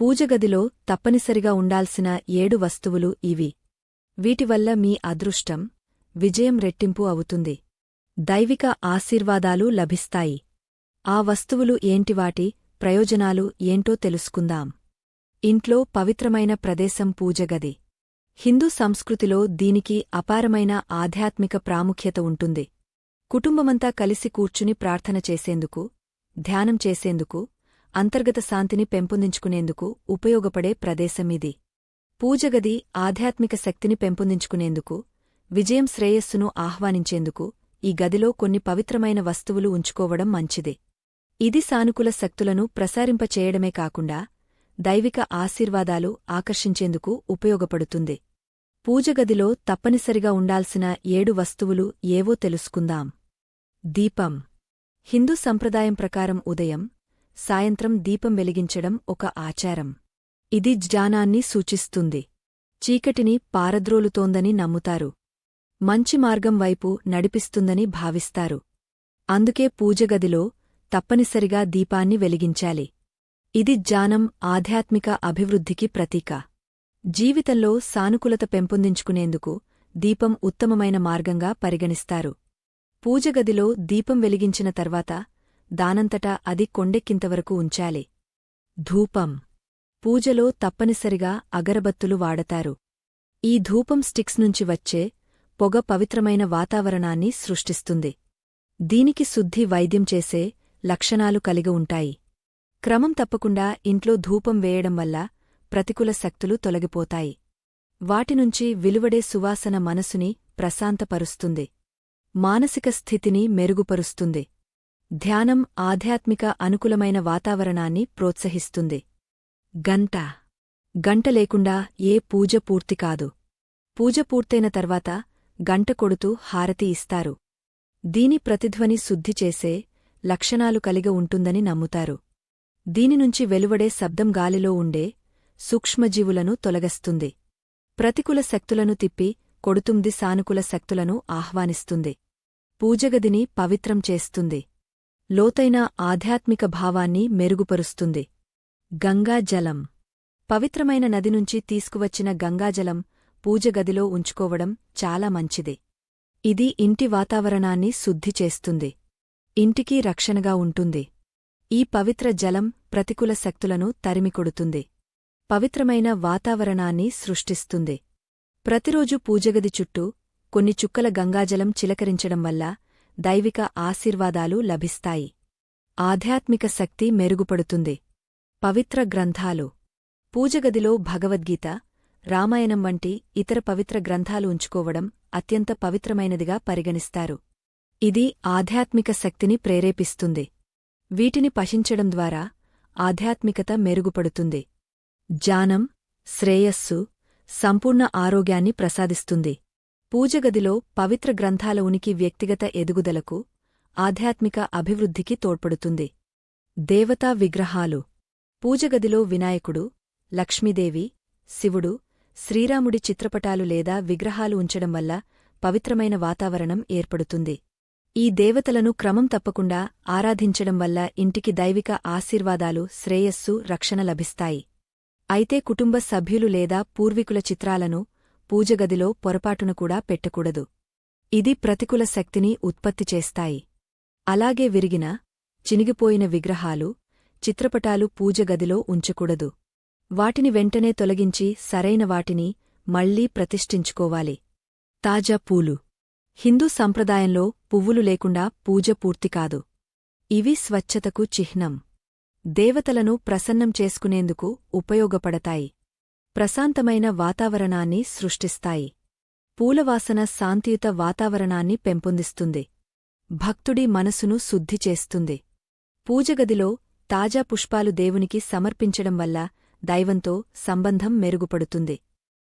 పూజగదిలో తప్పనిసరిగా ఉండాల్సిన ఏడు వస్తువులు ఇవి. వీటివల్ల మీ అదృష్టం విజయం రెట్టింపు అవుతుంది. దైవిక ఆశీర్వాదాలు లభిస్తాయి. ఆ వస్తువులు ఏంటివాటి ప్రయోజనాలు ఏంటో తెలుసుకుందాం. ఇంట్లో పవిత్రమైన ప్రదేశం పూజగది. హిందూ సంస్కృతిలో దీనికి అపారమైన ఆధ్యాత్మిక ప్రాముఖ్యత ఉంటుంది. కుటుంబమంతా కలిసి కూర్చుని ప్రార్థన చేసేందుకు ధ్యానం చేసేందుకు అంతర్గత శాంతిని పెంపొందించుకునేందుకు ఉపయోగపడే ప్రదేశమిది పూజగది ఆధ్యాత్మిక శక్తిని పెంపొందించుకునేందుకు విజయం శ్రేయస్సును ఆహ్వానించేందుకు ఈ గదిలో కొన్ని పవిత్రమైన వస్తువులు ఉంచుకోవడం మంచిది. ఇది సానుకూల శక్తులను ప్రసారింపచేయడమే కాకుండా దైవిక ఆశీర్వాదాలు ఆకర్షించేందుకు ఉపయోగపడుతుంది. పూజగదిలో తప్పనిసరిగా ఉండాల్సిన ఏడు వస్తువులు ఏవో తెలుసుకుందాం. దీపం. హిందూ సంప్రదాయం ప్రకారం ఉదయం సాయంత్రం దీపం వెలిగించడం ఒక ఆచారం. ఇది జ్ఞానాన్ని సూచిస్తుంది. చీకటిని పారద్రోలుతోందని నమ్ముతారు. మంచి మార్గం వైపు నడిపిస్తుందని భావిస్తారు. అందుకే పూజగదిలో తప్పనిసరిగా దీపాన్ని వెలిగించాలి. ఇది జ్ఞానం ఆధ్యాత్మిక అభివృద్ధికి ప్రతీక. జీవితంలో సానుకూలత పెంపొందించుకునేందుకు దీపం ఉత్తమమైన మార్గంగా పరిగణిస్తారు. పూజగదిలో దీపం వెలిగించిన తర్వాత దానంతటా అది కొండెక్కింతవరకు ఉంచాలి. ధూపం. పూజలో తప్పనిసరిగా అగరబత్తులు వాడతారు. ఈ ధూపం స్టిక్స్ నుంచి వచ్చే పొగ పవిత్రమైన వాతావరణాన్ని సృష్టిస్తుంది. దీనికి శుద్ధి వైద్యం చేసే లక్షణాలు కలిగి ఉంటాయి. క్రమం తప్పకుండా ఇంట్లో ధూపం వేయడం వల్ల ప్రతికూల శక్తులు తొలగిపోతాయి. వాటినుంచి విలువడే సువాసన మనసుని ప్రశాంతపరుస్తుంది. మానసిక స్థితిని మెరుగుపరుస్తుంది. ధ్యానం ఆధ్యాత్మిక అనుకూలమైన వాతావరణాన్ని ప్రోత్సహిస్తుంది. గంట. గంట లేకుండా ఏ పూజ పూర్తి కాదు. పూజ పూర్తయిన తర్వాత గంట కొడుతూ హారతి ఇస్తారు. దీని ప్రతిధ్వని శుద్ధి చేసే లక్షణాలు కలిగి ఉంటుందని నమ్ముతారు. దీనినుంచి వెలువడే శబ్దం గాలిలో ఉండే సూక్ష్మజీవులను తొలగస్తుంది. ప్రతికూల శక్తులను తిప్పి కొడుతుంది సానుకూల శక్తులను ఆహ్వానిస్తుంది. పూజగదిని పవిత్రం చేస్తుంది. లోతైన ఆధ్యాత్మిక భావాన్ని మెరుగుపరుస్తుంది. గంగాజలం పవిత్రమైన నది నుంచి తీసుకువచ్చిన గంగాజలం పూజగదిలో ఉంచుకోవడం చాలా మంచిది. ఇది ఇంటి వాతావరణాన్ని శుద్ధి చేస్తుంది. ఇంటికి రక్షణగా ఉంటుంది. ఈ పవిత్ర జలం ప్రతికూల శక్తులను తరిమికొడుతుంది పవిత్రమైన వాతావరణాన్ని సృష్టిస్తుంది. ప్రతిరోజు పూజగది చుట్టూ కొన్ని చుక్కల గంగాజలం చిలకరించడం వల్ల దైవిక ఆశీర్వాదాలు లభిస్తాయి. ఆధ్యాత్మిక శక్తి మెరుగుపడుతుంది. పవిత్ర గ్రంథాలు. పూజగదిలో భగవద్గీత రామాయణం వంటి ఇతర పవిత్ర గ్రంథాలు ఉంచుకోవడం అత్యంత పవిత్రమైనదిగా పరిగణిస్తారు. ఇది ఆధ్యాత్మిక శక్తిని ప్రేరేపిస్తుంది. వీటిని పశించడం ద్వారా ఆధ్యాత్మికత మెరుగుపడుతుంది. జానం శ్రేయస్సు సంపూర్ణ ఆరోగ్యాన్ని ప్రసాదిస్తుంది. పూజగదిలో పవిత్ర గ్రంథాల ఉనికి వ్యక్తిగత ఎదుగుదలకు ఆధ్యాత్మిక అభివృద్ధికి తోడ్పడుతుంది. దేవతా విగ్రహాలు. పూజగదిలో వినాయకుడు లక్ష్మీదేవి శివుడు శ్రీరాముడి చిత్రపటాలు లేదా విగ్రహాలు ఉంచడం వల్ల పవిత్రమైన వాతావరణం ఏర్పడుతుంది. ఈ దేవతలను క్రమం తప్పకుండా ఆరాధించడం వల్ల ఇంటికి దైవిక ఆశీర్వాదాలు శ్రేయస్సు రక్షణ లభిస్తాయి. అయితే కుటుంబ సభ్యులు లేదా పూర్వీకుల చిత్రాలను పూజగదిలో పొరపాటున కూడా పెట్టకూడదు. ఇది ప్రతికూల శక్తిని ఉత్పత్తి చేస్తాయి. అలాగే విరిగిన చినిగిపోయిన విగ్రహాలు చిత్రపటాలు పూజగదిలో ఉంచకూడదు. వాటిని వెంటనే తొలగించి సరైన వాటిని మళ్ళీ ప్రతిష్ఠించుకోవాలి. తాజా పూలు. హిందూ సంప్రదాయంలో పువ్వులు లేకుండా పూజ పూర్తి కాదు. ఇవి స్వచ్ఛతకు చిహ్నం. దేవతలను ప్రసన్నం చేసుకునేందుకు ఉపయోగపడతాయి. ప్రశాంతమైన వాతావరణాన్ని సృష్టిస్తాయి. పూలవాసన శాంతియుత వాతావరణాన్ని పెంపొందిస్తుంది. భక్తుడి మనసును శుద్ధి చేస్తుంది. పూజగదిలో తాజా పుష్పాలు దేవునికి సమర్పించడం వల్ల దైవంతో సంబంధం మెరుగుపడుతుంది.